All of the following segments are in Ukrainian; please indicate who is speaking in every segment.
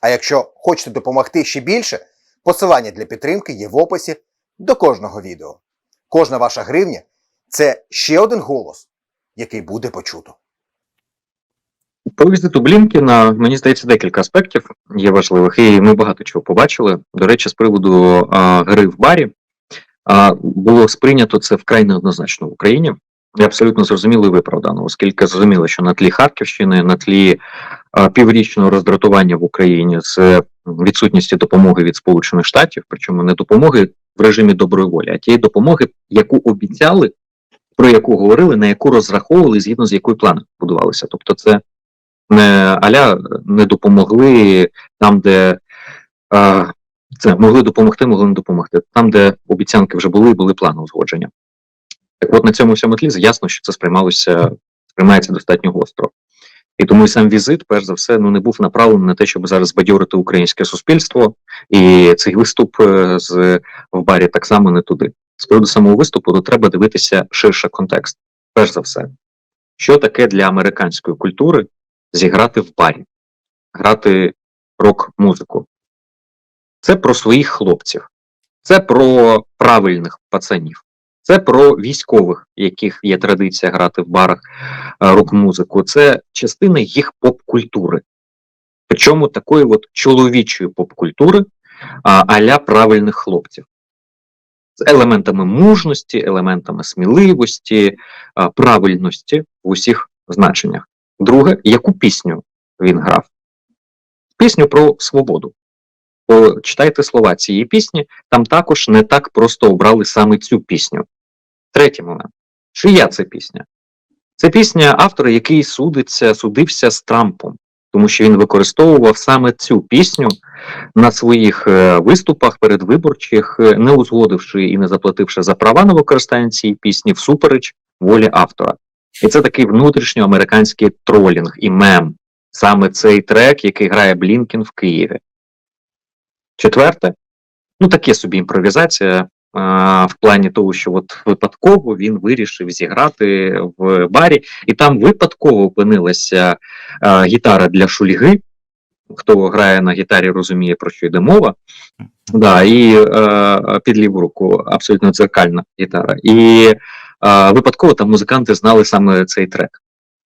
Speaker 1: А якщо хочете допомогти ще більше, посилання для підтримки є в описі до кожного відео. Кожна ваша гривня це ще один голос, який буде почуто.
Speaker 2: По візиту Блінкіна, мені здається, декілька аспектів є важливих, і ми багато чого побачили. До речі, з приводу а, гри в барі а, було сприйнято це вкрай неоднозначно в Україні. І абсолютно зрозуміло і виправдано, оскільки зрозуміло, що на тлі Харківщини, на тлі піврічного роздратування в Україні з відсутністю допомоги від Сполучених Штатів, причому не допомоги в режимі доброї волі, а тієї допомоги, яку обіцяли, про яку говорили, на яку розраховували, згідно з якою плани будувалися. Тобто, це не аля не допомогли там, де це могли допомогти, могли не допомогти. Там, де обіцянки вже були, були плани узгодження. Так от на цьому всьому тлі ясно, що це сприймалося, сприймається достатньо гостро. І тому і сам візит, перш за все, ну не був направлений на те, щоб зараз збадьорити українське суспільство, і цей виступ е, з в барі так само не туди. З приводу самого виступу, то треба дивитися ширше контекст. Перш за все, що таке для американської культури зіграти в барі, грати рок-музику. Це про своїх хлопців, це про правильних пацанів, це про військових, яких є традиція грати в барах е, рок-музику. Це частина їх поп-культури. Причому такої от чоловічої поп-культури аля правильних хлопців. З елементами мужності, елементами сміливості, правильності в усіх значеннях. Друге, яку пісню він грав? Пісню про свободу. Почитайте слова цієї пісні, там також не так просто обрали саме цю пісню. Третій момент. Чия це пісня? Це пісня автора, який судиться, судився з Трампом, тому що він використовував саме цю пісню на своїх е, виступах передвиборчих, е, не узгодивши і не заплативши за права на використання цієї пісні всупереч волі автора. І це такий внутрішньоамериканський тролінг і мем. Саме цей трек, який грає Блінкін в Києві. Четверте, ну таке собі імпровізація в плані того, що от випадково він вирішив зіграти в барі, і там випадково опинилася гітара для шульги. Хто грає на гітарі, розуміє, про що йде мова. Да, І е, під ліву руку абсолютно дзеркальна гітара. І е, випадково там музиканти знали саме цей трек.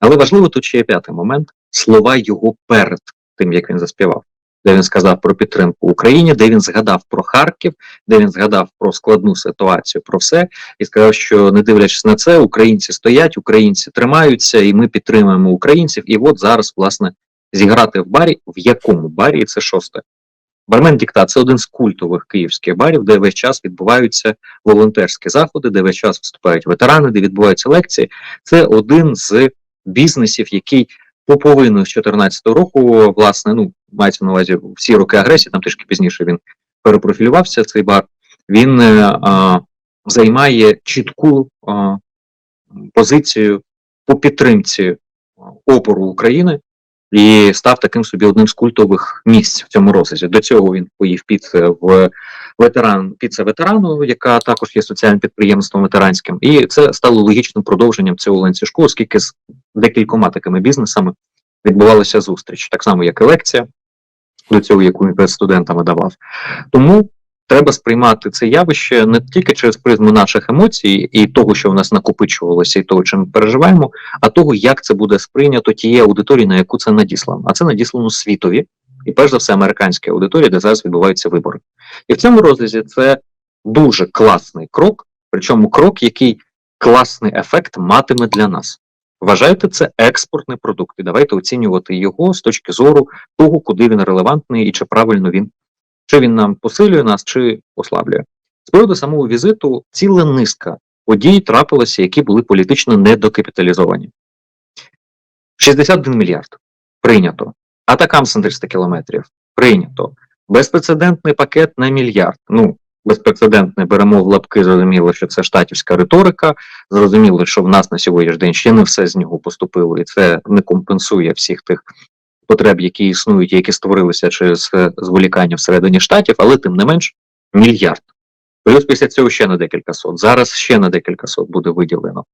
Speaker 2: Але важливо тут ще є п'ятий момент: слова його перед тим, як він заспівав, де він сказав про підтримку Україні, де він згадав про Харків, де він згадав про складну ситуацію, про все, і сказав, що не дивлячись на це, українці стоять, українці тримаються, і ми підтримуємо українців. І от зараз, власне, зіграти в барі, в якому барі, і це шосте. Бармен Дікта це один з культових київських барів, де весь час відбуваються волонтерські заходи, де весь час виступають ветерани, де відбуваються лекції. Це один з бізнесів, який поповину з 2014 року, власне, ну мається на увазі всі роки агресії, там трішки пізніше він перепрофілювався. Цей бар він е, а, займає чітку а, позицію по підтримці опору України і став таким собі одним з культових місць в цьому розрізі. До цього він поїв піц в ветеран піца ветерану, яка також є соціальним підприємством ветеранським, і це стало логічним продовженням цього ланцюжку, оскільки з декількома такими бізнесами відбувалася зустріч, так само як і лекція до цього, яку він перед студентами давав. Тому треба сприймати це явище не тільки через призму наших емоцій і того, що в нас накопичувалося, і того, чим ми переживаємо, а того, як це буде сприйнято тією аудиторією, на яку це надіслано. А це надіслано світові, і перш за все американській аудиторії, де зараз відбуваються вибори. І в цьому розрізі це дуже класний крок, причому крок, який класний ефект матиме для нас. Вважайте це експортний продукт, і давайте оцінювати його з точки зору того, куди він релевантний і чи правильно він, чи він нам посилює нас, чи ослаблює. З приводу самого візиту ціла низка подій трапилося, які були політично недокапіталізовані. 61 мільярд прийнято. Атакам 300 кілометрів прийнято. безпрецедентний пакет на мільярд. Ну, безпрецедентний беремо в лапки, зрозуміло, що це штатівська риторика. Зрозуміло, що в нас на сьогоднішній день ще не все з нього поступило, і це не компенсує всіх тих потреб, які існують, які створилися через е, зволікання всередині штатів, але тим не менш мільярд. Плюс після цього ще на декілька сот. Зараз ще на декілька сот буде виділено.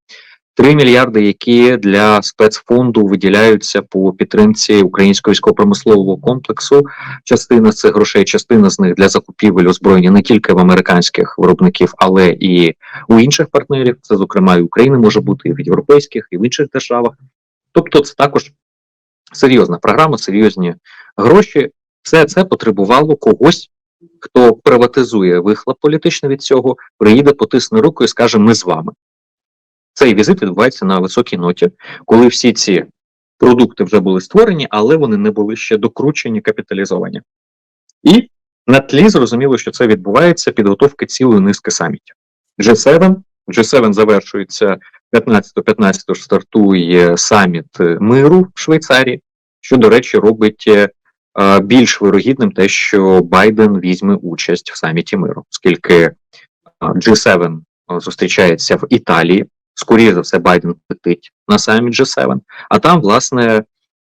Speaker 2: 3 мільярди, які для спецфонду виділяються по підтримці українського військово-промислового комплексу. Частина з цих грошей, частина з них для закупівель озброєння не тільки в американських виробників, але і у інших партнерів. Це, зокрема, і України може бути, і в європейських, і в інших державах. Тобто, це також серйозна програма, серйозні гроші. Все це потребувало когось, хто приватизує вихлоп політично від цього, приїде, потисне руку і скаже: Ми з вами. Цей візит відбувається на високій ноті, коли всі ці продукти вже були створені, але вони не були ще докручені, капіталізовані. І на тлі зрозуміло, що це відбувається підготовки цілої низки самітів. G7, G7 завершується 15-15 стартує саміт миру в Швейцарії, що, до речі, робить е, більш вирогідним те, що Байден візьме участь в саміті миру, оскільки е, G7 зустрічається в Італії. Скоріше за все, Байден летить на саміт G7, а там, власне,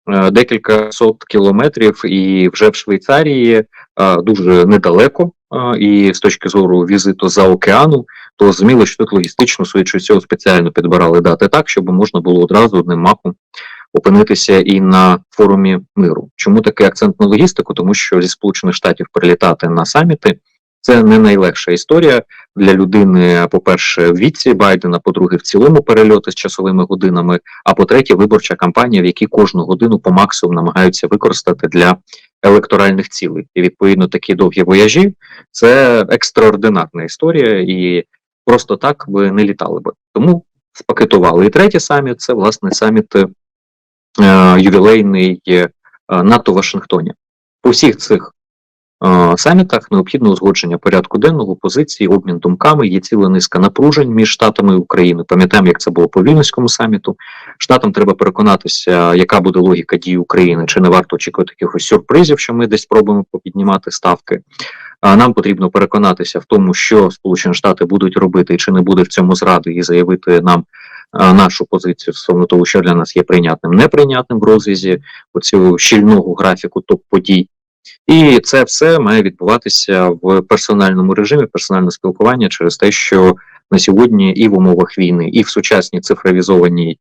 Speaker 2: е, декілька сот кілометрів, і вже в Швейцарії е, дуже недалеко, е, і з точки зору візиту за океану, то зрозуміло, що тут логістично швидше всього спеціально підбирали дати так, щоб можна було одразу одним махом опинитися і на форумі миру. Чому такий акцент на логістику? Тому що зі Сполучених Штатів прилітати на саміти. Це не найлегша історія для людини. По-перше, в віці Байдена, по-друге, в цілому перельоти з часовими годинами. А по-третє, виборча кампанія, в якій кожну годину по максимуму намагаються використати для електоральних цілей. І відповідно такі довгі вояжі це екстраординарна історія, і просто так ви не літали би. Тому спакетували. І третій саміт це власне саміт е, ювілейний е, НАТО в Вашингтоні. По всіх цих самітах необхідно узгодження порядку денного, позиції, обмін думками. Є ціла низка напружень між штатами і Україною. Пам'ятаємо, як це було по Вільнюському саміту. Штатам треба переконатися, яка буде логіка дій України, чи не варто очікувати якихось сюрпризів, що ми десь спробуємо попіднімати ставки. Нам потрібно переконатися в тому, що Сполучені Штати будуть робити, і чи не буде в цьому зради, і заявити нам нашу позицію стосовно того, що для нас є прийнятним, неприйнятним в розрізі оцього щільного графіку топ подій. І це все має відбуватися в персональному режимі, персональне спілкування через те, що на сьогодні і в умовах війни, і в сучасній цифровізованій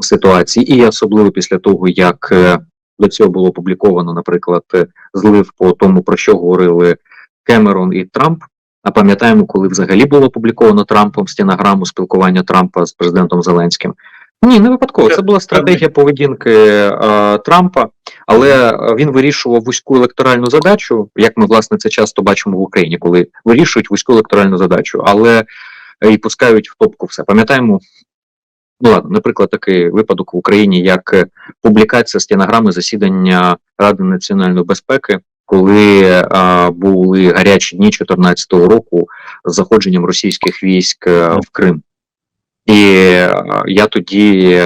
Speaker 2: ситуації, і особливо після того, як е, до цього було опубліковано, наприклад, е, злив по тому, про що говорили Кемерон і Трамп. А пам'ятаємо, коли взагалі було опубліковано Трампом стінограму спілкування Трампа з президентом Зеленським. Ні, не випадково. Це була стратегія поведінки е, Трампа, але е, він вирішував вузьку електоральну задачу, як ми власне це часто бачимо в Україні, коли вирішують вузьку електоральну задачу, але е, і пускають в топку все. Пам'ятаємо, ну ладно, наприклад, такий випадок в Україні, як публікація стінограми засідання Ради національної безпеки. Коли е, були гарячі дні 2014 року з заходженням російських військ в Крим, і е, я тоді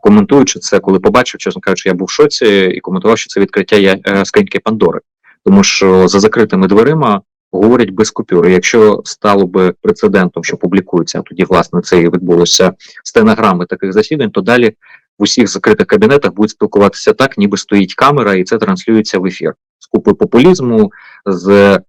Speaker 2: коментуючи це, коли побачив, чесно кажучи, я був в шоці і коментував, що це відкриття е, скриньки Пандори, тому що за закритими дверима говорять без купюри. Якщо стало би прецедентом, що публікується, а тоді власне це і відбулося стенограми таких засідань, то далі в усіх закритих кабінетах будуть спілкуватися так, ніби стоїть камера, і це транслюється в ефір з купою популізму, з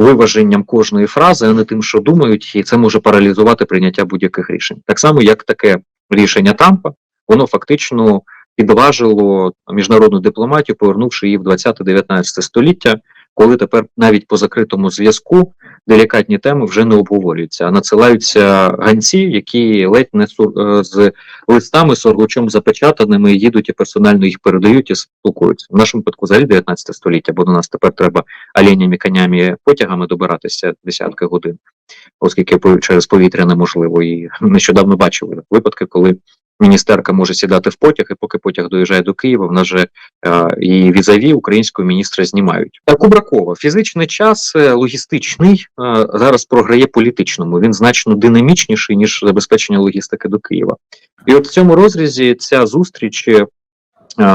Speaker 2: виваженням кожної фрази, а не тим, що думають, і це може паралізувати прийняття будь-яких рішень. Так само, як таке рішення Трампа, воно фактично підважило міжнародну дипломатію, повернувши її в 20-19 століття, коли тепер навіть по закритому зв'язку делікатні теми вже не обговорюються, а надсилаються ганці, які ледь не сур- е, з листами сургучом запечатаними їдуть і персонально їх передають і спілкуються. В нашому випадку взагалі 19 століття, бо до нас тепер треба оленями, конями, потягами добиратися десятки годин, оскільки через повітря неможливо. І нещодавно бачили випадки, коли міністерка може сідати в потяг, і поки потяг доїжджає до Києва, вона же е, і візаві українського міністра знімають. Так Кубракова, фізичний час е, логістичний е, зараз програє політичному. Він значно динамічніший ніж забезпечення логістики до Києва. І от в цьому розрізі ця зустріч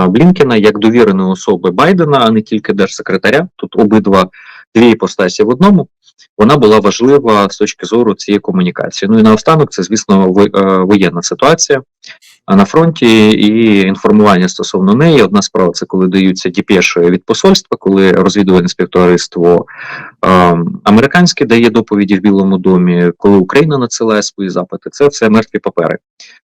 Speaker 2: Блінкена як довіреної особи Байдена, а не тільки держсекретаря. Тут обидва дві іпостасі в одному. Вона була важлива з точки зору цієї комунікації. Ну і наостанок, це звісно во- воєнна ситуація на фронті і інформування стосовно неї. Одна справа це коли даються діпеші від посольства, коли розвідувальне співтовариство е, американське дає доповіді в Білому домі, коли Україна надсилає свої запити. Це все мертві папери.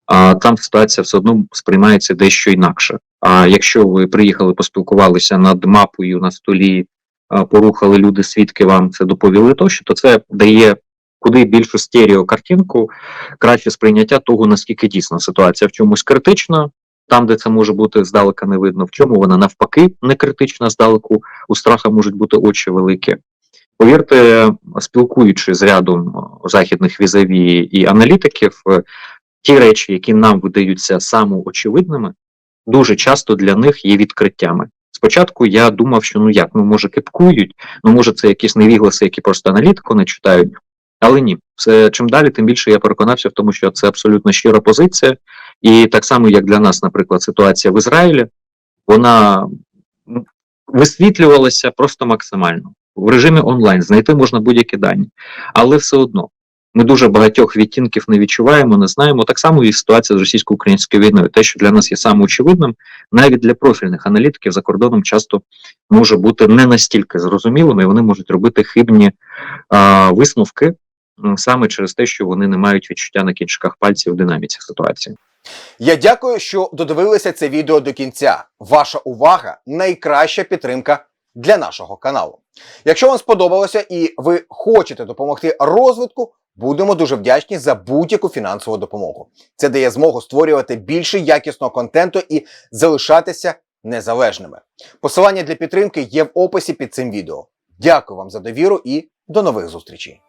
Speaker 2: А там ситуація все одно сприймається дещо інакше. А якщо ви приїхали, поспілкувалися над мапою на столі, порухали люди, свідки вам це доповіли тощо, то це дає куди більшу стереокартинку, краще сприйняття того, наскільки дійсно ситуація в чомусь критична, там, де це може бути здалека не видно, в чому вона навпаки не критична здалеку, у страха можуть бути очі великі. Повірте, спілкуючись з рядом е, західних візаві і аналітиків, е, ті речі, які нам видаються самоочевидними, дуже часто для них є відкриттями. Спочатку я думав, що ну як, ну може кипкують, ну може це якісь невігласи, які просто аналітику не читають. Але ні, це чим далі, тим більше я переконався в тому, що це абсолютно щира позиція. І так само, як для нас, наприклад, ситуація в Ізраїлі, вона висвітлювалася просто максимально в режимі онлайн. Знайти можна будь-які дані, але все одно ми дуже багатьох відтінків не відчуваємо, не знаємо. Так само і ситуація з російсько-українською війною. Те, що для нас є самоочевидним, навіть для профільних аналітиків за кордоном часто може бути не настільки зрозумілим, і вони можуть робити хибні а, висновки саме через те, що вони не мають відчуття на кінчиках пальців в динаміці ситуації.
Speaker 1: Я дякую, що додивилися це відео до кінця. Ваша увага найкраща підтримка для нашого каналу. Якщо вам сподобалося і ви хочете допомогти розвитку, будемо дуже вдячні за будь-яку фінансову допомогу. Це дає змогу створювати більше якісного контенту і залишатися незалежними. Посилання для підтримки є в описі під цим відео. Дякую вам за довіру і до нових зустрічей.